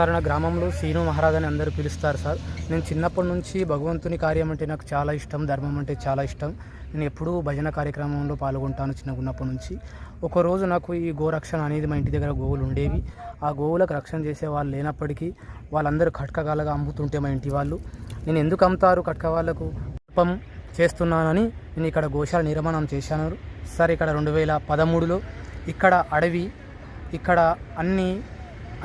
Sir నా గ్రామంలో scene Maharaj అని అందరూ పిలుస్తారు సార్. నేను చిన్నప్పటి నుంచి భగవంతుని కార్యం అంటే నాకు చాలా ఇష్టం ధర్మం అంటే చాలా ఇష్టం. నేను ఎప్పుడూ భజన కార్యక్రమంలో పాల్గొంటాను చిన్నగున్నప్పటి నుంచి. ఒకరోజు నాకు ఈ గోరక్షణ అనేది మా ఇంటి దగ్గర గోవులు ఉండేవి. ఆ గోవులకు రక్షణ చేసే వాళ్ళు లేనప్పటికీ వాళ్ళందరూ కట్కగాలుగా అమ్ముతుంటే మా ఇంటి వాళ్ళు. నేను ఎందుకు అమ్ముతారు కట్క వాళ్ళకు పాపం చేస్తున్నానని నేను ఇక్కడ గోశాల నిర్మాణం చేశాను. సార్ ఇక్కడ రెండు వేల పదమూడులో ఇక్కడ అడవి ఇక్కడ అన్ని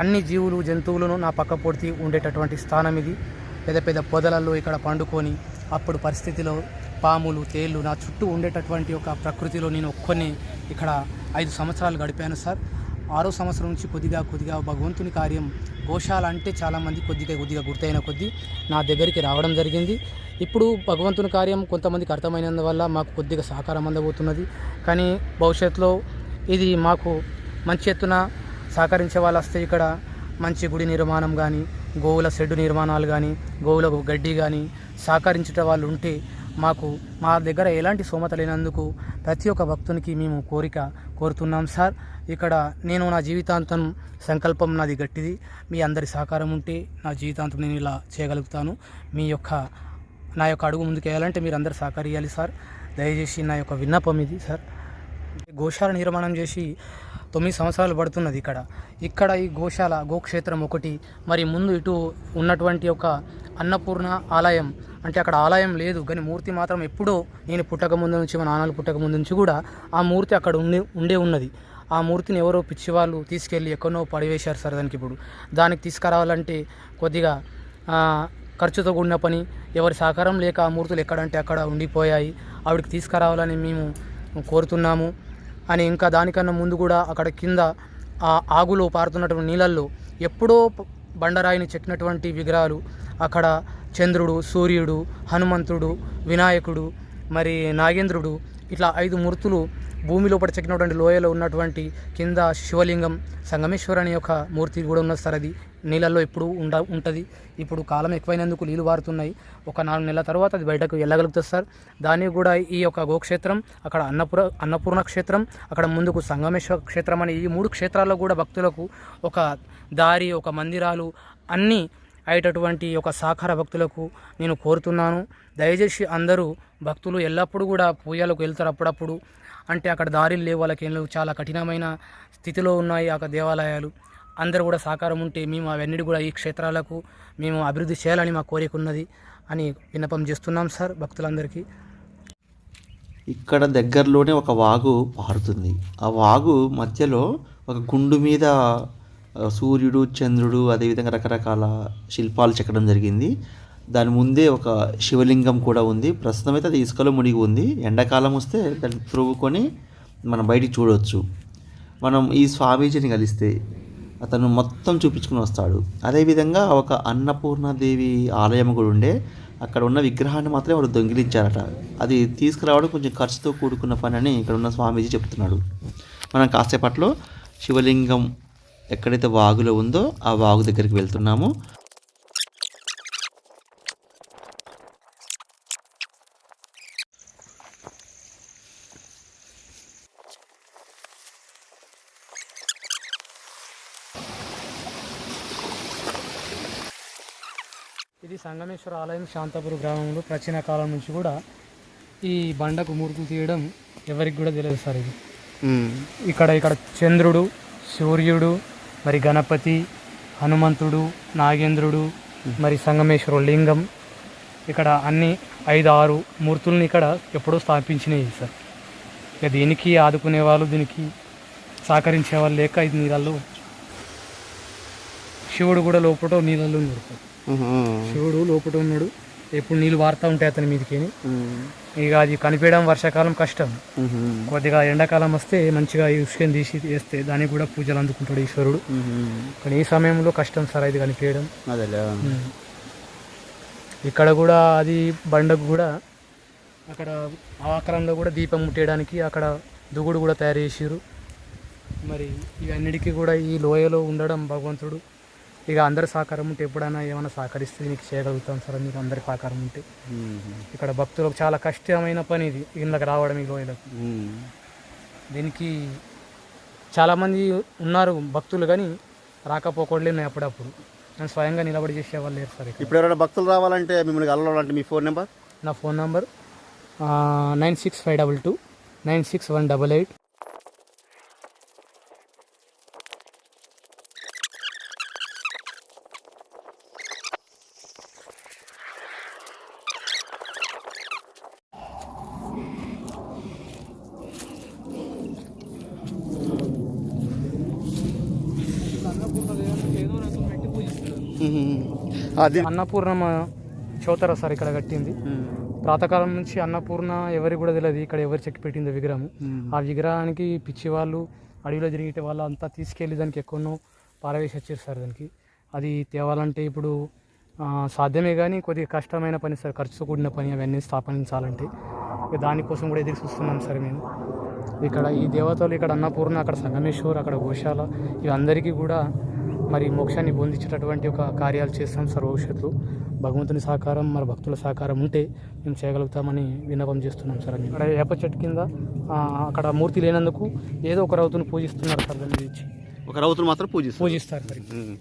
అన్ని జీవులు జంతువులను నా పక్క పొడితి ఉండేటటువంటి స్థానం ఇది. పెద్ద పెద్ద పొదలలో ఇక్కడ పండుకొని అప్పుడు పరిస్థితిలో పాములు తేళ్ళు నా చుట్టూ ఉండేటటువంటి ఒక ప్రకృతిలో నేను ఒక్కొని ఇక్కడ ఐదు సంవత్సరాలు గడిపాను సార్. ఆరో సంవత్సరం నుంచి కొద్దిగా కొద్దిగా భగవంతుని కార్యం గోశాల అంటే చాలామంది కొద్దిగా కొద్దిగా గుర్తయిన కొద్దీ నా దగ్గరికి రావడం జరిగింది. ఇప్పుడు భగవంతుని కార్యం కొంతమందికి అర్థమైనందువల్ల మాకు కొద్దిగా సహకారం అందబోతున్నది. కానీ భవిష్యత్తులో ఇది మాకు మంచి ఎత్తున సహకరించే వాళ్ళు వస్తే ఇక్కడ మంచి గుడి నిర్మాణం కానీ గోవుల షెడ్డు నిర్మాణాలు కానీ గోవులకు గడ్డి కానీ సహకరించే వాళ్ళు ఉంటే మాకు మా దగ్గర ఎలాంటి సోమత లేనందుకు ప్రతి ఒక్క భక్తునికి మేము కోరిక కోరుతున్నాం సార్. ఇక్కడ నేను నా జీవితాంతం సంకల్పం నాది గట్టిది. మీ అందరి సహకారం ఉంటే నా జీవితాంతం నేను ఇలా చేయగలుగుతాను. మీ యొక్క నా యొక్క అడుగు ముందుకు వేయాలంటే మీరు అందరు సహకరియాలి సార్. దయచేసి నా యొక్క విన్నపం ఇది సార్. గోశాల నిర్మాణం చేసి తొమ్మిది సంవత్సరాలు పడుతున్నది ఇక్కడ. ఇక్కడ ఈ గోశాల గోక్షేత్రం ఒకటి మరి ముందు ఇటు ఉన్నటువంటి ఒక అన్నపూర్ణ ఆలయం. అంటే అక్కడ ఆలయం లేదు కానీ మూర్తి మాత్రం ఎప్పుడో నేను పుట్టక ముందు నుంచి మా నాన్నలు పుట్టక ముందు నుంచి కూడా ఆ మూర్తి అక్కడ ఉండి ఉండే ఉన్నది. ఆ మూర్తిని ఎవరో పిచ్చివాళ్ళు తీసుకెళ్ళి ఎక్కడో పడివేశారు సార్ దానికి ఇప్పుడు. దానికి తీసుకురావాలంటే కొద్దిగా ఖర్చుతో కూడిన పని ఎవరి సహకారం లేక ఆ మూర్తులు ఎక్కడంటే అక్కడ ఉండిపోయాయి. ఆవిడకి తీసుకురావాలని మేము కోరుతున్నాము. అని ఇంకా దానికన్నా ముందు కూడా అక్కడ కింద ఆ ఆగులో పారుతున్నటువంటి నీళ్ళల్లో ఎప్పుడో బండరాయిని చెక్కినటువంటి విగ్రహాలు అక్కడ చంద్రుడు సూర్యుడు హనుమంతుడు వినాయకుడు మరి నాగేంద్రుడు ఇట్లా ఐదు మూర్తులు భూమి లోపల చెక్కినటువంటి లోయలో ఉన్నటువంటి కింద శివలింగం సంగమేశ్వర్ అనే ఒక మూర్తి కూడా ఉన్నది సార్ అది నీళ్ళల్లో ఎప్పుడు ఉండ ఉంటుంది. ఇప్పుడు కాలం ఎక్కువైనందుకు నీళ్ళు పారుతున్నాయి ఒక నాలుగు నెలల తర్వాత అది బయటకు వెళ్ళగలుగుతుంది సార్. దానికి కూడా ఈ యొక్క గోక్షేత్రం అక్కడ అన్నపుర అన్నపూర్ణ క్షేత్రం అక్కడ ముందుకు సంగమేశ్వర క్షేత్రం అనే ఈ మూడు క్షేత్రాల్లో కూడా భక్తులకు ఒక దారి ఒక మందిరాలు అన్నీ అయ్యేటటువంటి ఒక సాకార భక్తులకు నేను కోరుతున్నాను. దయచేసి అందరూ భక్తులు ఎల్లప్పుడూ కూడా పూజలకు వెళ్తారు అప్పుడప్పుడు. అంటే అక్కడ దారిలు లేవు వాళ్ళకి చాలా కఠినమైన స్థితిలో ఉన్నాయి ఆ దేవాలయాలు. అందరూ కూడా సహకారం ఉంటే మేము అవన్నీ కూడా ఈ క్షేత్రాలకు మేము అభివృద్ధి చేయాలని మా కోరిక ఉన్నది అని విన్నపం చేస్తున్నాం సార్ భక్తులందరికీ. ఇక్కడ దగ్గరలోనే ఒక వాగు పారుతుంది. ఆ వాగు మధ్యలో ఒక గుండు మీద సూర్యుడు చంద్రుడు అదేవిధంగా రకరకాల శిల్పాలు చెక్కడం జరిగింది. దాని ముందే ఒక శివలింగం కూడా ఉంది. ప్రస్తుతం అయితే అది ఇసుకలో మునిగి ఉంది. ఎండాకాలం వస్తే దాన్ని త్రువ్వుకొని మనం బయటికి చూడవచ్చు మనం ఈ స్వామీజీని కలిస్తే అతను మొత్తం చూపించుకుని వస్తాడు. అదేవిధంగా ఒక అన్నపూర్ణాదేవి ఆలయం కూడా ఉండే. అక్కడ ఉన్న విగ్రహాన్ని మాత్రం వాడు దొంగిలించారట. అది తీసుకురావడం కొంచెం ఖర్చుతో కూడుకున్న పని అని ఇక్కడ ఉన్న స్వామీజీ చెప్తున్నాడు. మనం కాసేపట్లో శివలింగం ఎక్కడైతే వాగులో ఉందో ఆ వాగు దగ్గరికి వెళ్తున్నాము. ఇది సంగమేశ్వర ఆలయం శాంతపురం గ్రామంలో ప్రాచీన కాలం నుంచి కూడా ఈ బండకు మూర్తులు తీయడం ఎవరికి కూడా తెలియదు సార్ ఇది. ఇక్కడ ఇక్కడ చంద్రుడు సూర్యుడు మరి గణపతి హనుమంతుడు నాగేంద్రుడు మరి సంగమేశ్వర లింగం ఇక్కడ అన్ని ఐదు ఆరు మూర్తుల్ని ఇక్కడ ఎప్పుడో స్థాపించినాయి సార్. ఇక దీనికి ఆదుకునే వాళ్ళు దీనికి సహకరించే వాళ్ళు లేక ఇది నీళ్ళల్లో శివుడు కూడా లోపల నీళ్ళల్లో ఉన్నాడు సార్. శివుడు లోపల ఉన్నాడు. ఎప్పుడు నీళ్ళు వారుతూ ఉంటాయి అతని మీదకి ఇక అది కనిపించడం వర్షాకాలం కష్టం. కొద్దిగా ఎండాకాలం వస్తే మంచిగా ఈ ఉసుకని తీసి వేస్తే దానికి కూడా పూజలు అందుకుంటాడు ఈశ్వరుడు. కానీ ఈ సమయంలో కష్టం సార్ అది కనిపించడం. అదేలే. ఇక్కడ కూడా అది బండకు కూడా అక్కడ ఆకారంలో కూడా దీపం ముట్టేయడానికి అక్కడ దుగుడు కూడా తయారు చేసిరు మరి ఇవన్నిటికీ కూడా ఈ లోయలో ఉండడం భగవంతుడు ఇక అందరి సహకారం ఉంటే ఎప్పుడైనా ఏమైనా సహకరిస్తే నీకు చేయగలుగుతాం సార్ మీకు అందరి సహకారం ఉంటే. ఇక్కడ భక్తులకు చాలా కష్టమైన పని ఇది ఇళ్ళకి రావడం ఈ లోయలకు దీనికి చాలామంది ఉన్నారు భక్తులు కానీ రాకపోకూడలే ఉన్నాయి అప్పుడప్పుడు. నేను స్వయంగా నిలబడి చేసేవాళ్ళు లేరు సార్ ఇప్పుడు ఎవరైనా భక్తులు రావాలంటే మిమ్మల్ని కలవాలంటే మీ ఫోన్ నెంబర్? నా phone number nine six five double two nine six one double eight. అది అన్నపూర్ణమ చౌతర సార్ ఇక్కడ కట్టింది. ప్రాతకాలం నుంచి అన్నపూర్ణ ఎవరికి కూడా తెలియదు. ఇక్కడ ఎవరు చెక్కి పెట్టింది విగ్రహం ఆ విగ్రహానికి పిచ్చి వాళ్ళు అడవిలో జరిగే వాళ్ళు అంతా తీసుకెళ్ళి దానికి ఎక్కువనో పారవేసి వచ్చారు సార్ దానికి. అది తేవాలంటే ఇప్పుడు సాధ్యమే కానీ కొద్దిగా కష్టమైన పని సార్. ఖర్చుతో కూడిన పని అవన్నీ స్థాపించాలంటే దానికోసం కూడా ఎదురు చూస్తున్నాం సార్ మేము. ఇక్కడ ఈ దేవతలు ఇక్కడ అన్నపూర్ణ అక్కడ సంగమేశ్వర్ అక్కడ గోశాల ఇవందరికీ కూడా మరి మోక్షాన్ని పొందించేటటువంటి ఒక కార్యాలు చేస్తాం సార్ భవిష్యత్తు భగవంతుని సహకారం మరి భక్తుల సహకారం ఉంటే మేము చేయగలుగుతామని విన్నపం చేస్తున్నాం సార్ అని ఇక్కడ వేప చెట్టు కింద అక్కడ మూర్తి లేనందుకు ఏదో ఒక రౌతును పూజిస్తున్నారు సార్ దాని ఇచ్చి ఒక రౌతులు మాత్రం పూజిస్తారు. పూజిస్తారు మరి. ఉమ్.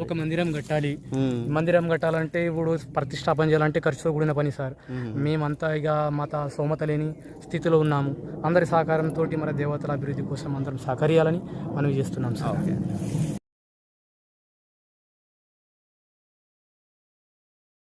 ఒక మందిరం కట్టాలి. మందిరం కట్టాలంటే ఇప్పుడు ప్రతిష్టాపన చేయాలంటే ఖర్చుతో కూడిన పని సార్. మ్మ్. మేమంతా ఇక మత స్తోమత లేని స్థితిలో ఉన్నాము. అందరి సహకారంతో మన దేవతల అభివృద్ధి కోసం అందరం సహకరియాలని మనం చేస్తున్నాం సార్.